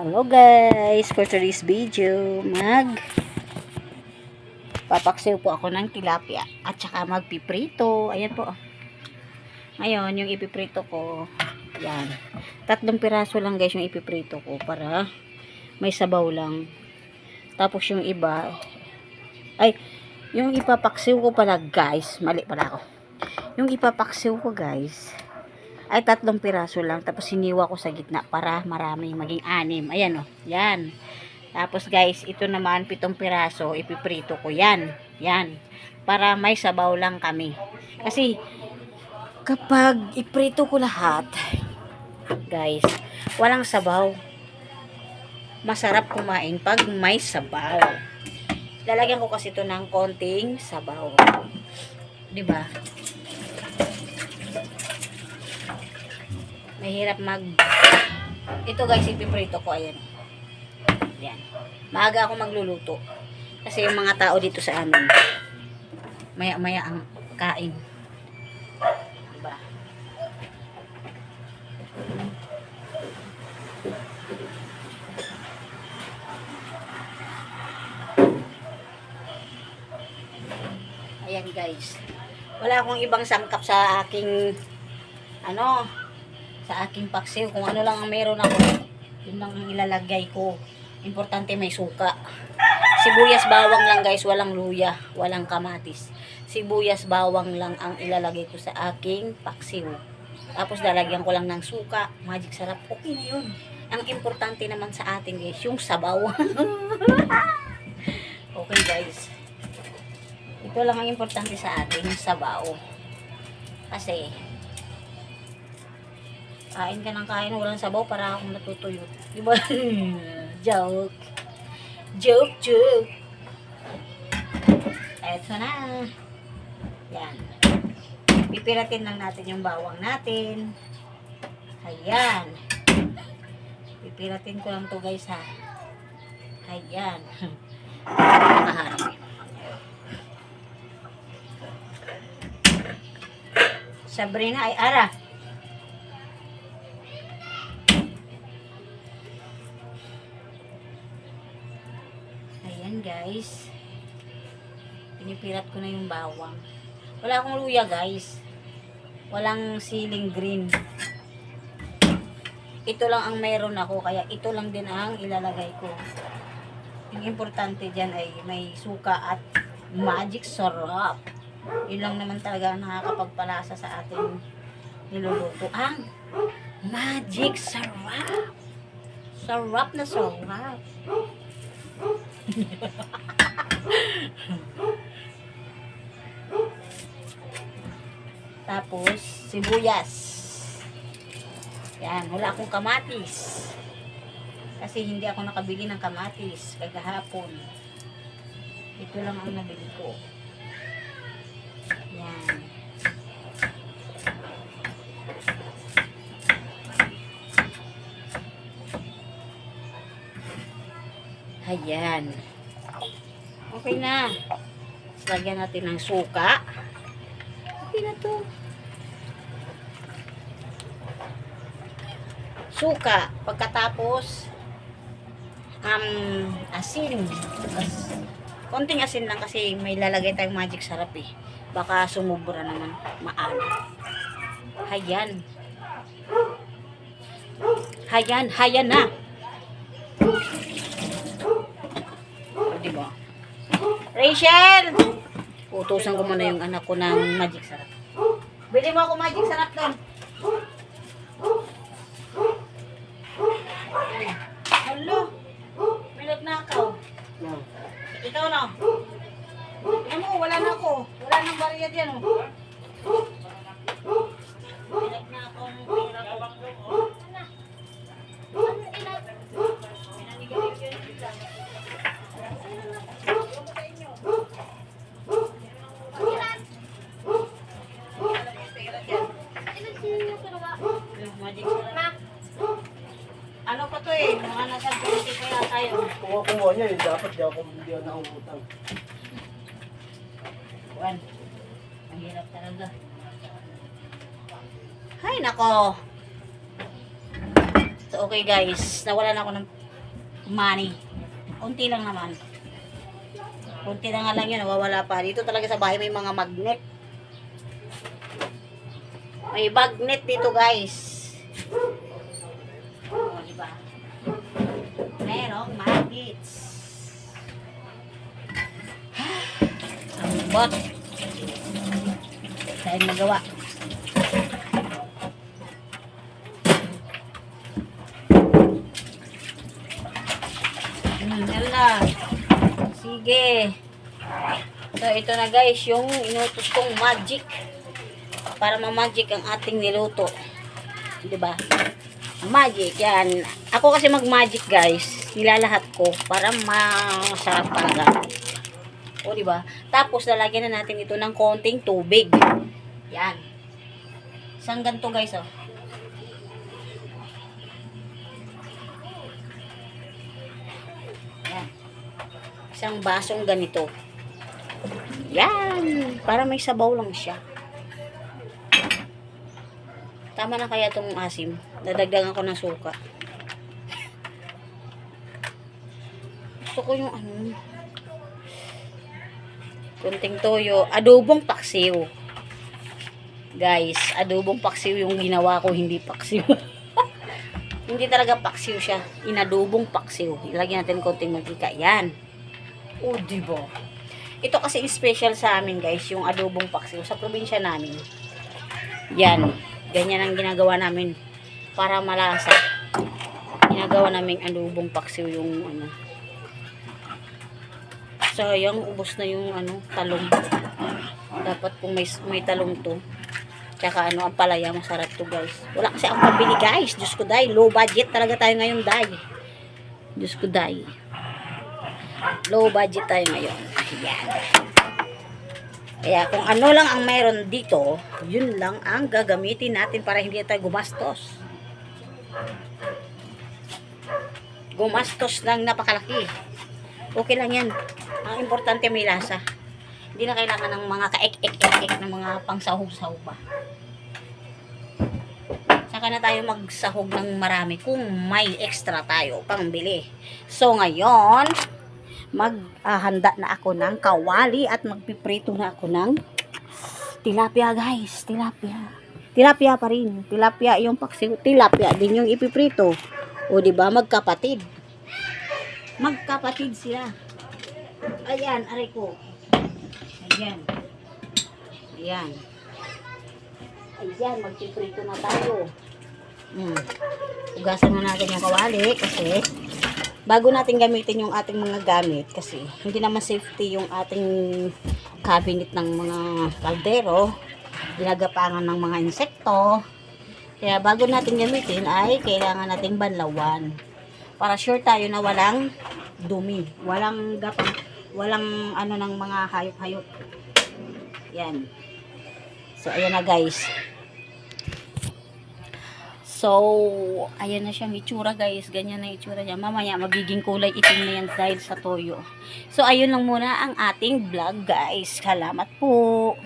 Hello guys, for today's video, mag papaksiw po ako ng tilapia at saka magpiprito. Ayan po. Ngayon, yung ipiprito ko, yan. Tatlong piraso lang guys yung ipiprito ko para may sabaw lang. Tapos yung iba, ay, yung ipapaksiw ko pala guys, mali pala ako. Yung ipapaksiw ko guys, ay tatlong piraso lang. Tapos siniwa ko sa gitna para marami maging anim. Ayan o yan. Tapos guys ito naman pitong piraso ipiprito ko. Yan. Yan. Para may sabaw lang kami. Kasi kapag iprito ko lahat guys walang sabaw. Masarap kumain pag may sabaw. Lalagyan ko kasi ito ng konting sabaw. 'di ba mahirap mag ito guys ipiprito ko ayan. Yan maaga ako magluluto. Kasi yung mga tao dito sa amin maya maya ang kain. Diba? Ayan guys. Wala akong ibang sangkap sa aking ano sa aking paksiw. Kung ano lang ang meron ako, yun lang ang ilalagay ko. Importante may suka. Sibuyas bawang lang guys, walang luya, walang kamatis. Sibuyas bawang lang ang ilalagay ko sa aking paksiw. Tapos lalagyan ko lang ng suka, magic sarap. Okay na yun. Ang importante naman sa atin guys, yung sabaw. okay guys. Ito lang ang importante sa atin, yung sabaw. Kasi, kain ka ng kain, walang sabaw para akong natutuyo. Di ba? joke. Joke, joke. Eto na. Yan. Pipiratin lang natin yung bawang natin. Ayan. Pipiratin ko lang to guys ha. Ayan. Nakaharap. Sabrina ay ara. Ayan guys. Pinipirat ko na yung bawang. Wala akong luya guys. Walang siling green. Ito lang ang meron ako. Kaya ito lang din ang ilalagay ko. Yung importante dyan ay may suka at magic sarap. Yun lang naman talaga nakakapagpalasa sa ating niluluto. Ang magic sarap. Sarap na sarap. Tapos, sibuyas. Yan, wala akong kamatis. Kasi hindi ako nakabili ng kamatis kagahapon. Ito lang ang nabili ko. Yan. Ayan. Okay na. Lagyan natin ng suka. Okay na to. Suka. Pagkatapos, um, asin. As, konting asin lang kasi may lalagay tayong magic sarap eh. Baka sumubra naman. Maalat. Hayan. Hayan. Hayan na. Diba? Rachel! Utusan ko muna yung anak ko ng magic sarap. Bili mo ako magic sarap doon. Hello? May nagnakaw. Ikaw na. Ano mo, wala na ako. Wala nang bariyad yan. Oh. May nagnakaw ng pera ko. Ano? Ano ina? Pinanigay ko yun. Yung magic sarap. Ano pa to eh? Mga nag-advance pa yata yun. Mo niya, eh, dapat di ako hindi ako nakungutang. Juan. Ang hirap talaga. Hay nako. So okay guys, nawalan ako ng money. Kunti lang naman. Kunti na nga lang yun, nawawala pa. Dito talaga sa bahay may mga magnet. May magnet dito guys. O, diba? Merong magnets. Ang bot. Dahil magawa. Hmm, yala. Sige. So, ito na guys, yung inutos kong magic. Para ma-magic ang ating niluto. ba? Magic, yan. Ako kasi mag-magic guys. Nilalahat ko para masarap talaga. O, di ba? Tapos, lalagyan na natin ito ng konting tubig. Yan. Isang ganito guys, oh. Yan. Isang basong ganito. Yan. Para may sabaw lang siya. Tama na kaya itong asim. Dadagdagan ko ng suka. Gusto ko yung ano. Kunting toyo. Adobong paksiw. Guys, adobong paksiw yung ginawa ko, hindi paksiw. hindi talaga paksiw siya. Inadobong paksiw. Ilagyan natin konting mantika. Yan. O, diba? Ito kasi special sa amin, guys, yung adobong paksiw sa probinsya namin. Yan. Ganyan ang ginagawa namin para malasa. Ginagawa namin adobong paksiw yung ano. Sayang, ubos na yung ano, talong. Dapat kung may, may talong to. Tsaka ano, ang palaya, masarap to guys. Wala kasi ang pabili guys. Diyos ko dahil, low budget talaga tayo ngayon dahil. Diyos ko dahil. Low budget tayo ngayon. Ayan. Kaya kung ano lang ang mayroon dito, yun lang ang gagamitin natin para hindi tayo gumastos. Gumastos ng napakalaki. Okay lang yan. Ang importante may lasa. Hindi na kailangan ng mga kaek-ek-ek ng mga pangsahog-sahog pa. Saka na tayo magsahog ng marami kung may extra tayo pangbili. So ngayon, maghahanda na ako ng kawali at magpiprito na ako ng tilapia guys, tilapia. Tilapia pa rin. Tilapia yung paksiw. Tilapia din yung ipiprito. O di ba magkapatid. Magkapatid sila. Ayan, aray ko. Ayan. Ayan. Ayan, magpiprito na tayo. Hmm. Ugasan na natin yung kawali kasi bago natin gamitin yung ating mga gamit kasi hindi naman safety yung ating cabinet ng mga kaldero ginagapangan ng mga insekto kaya bago natin gamitin ay kailangan nating banlawan para sure tayo na walang dumi walang gapang walang ano ng mga hayop-hayop yan so ayan na guys So, ayan na siyang itsura guys. Ganyan na itsura niya. Mamaya magiging kulay itim na yan dahil sa toyo. So, ayun lang muna ang ating vlog guys. Salamat po.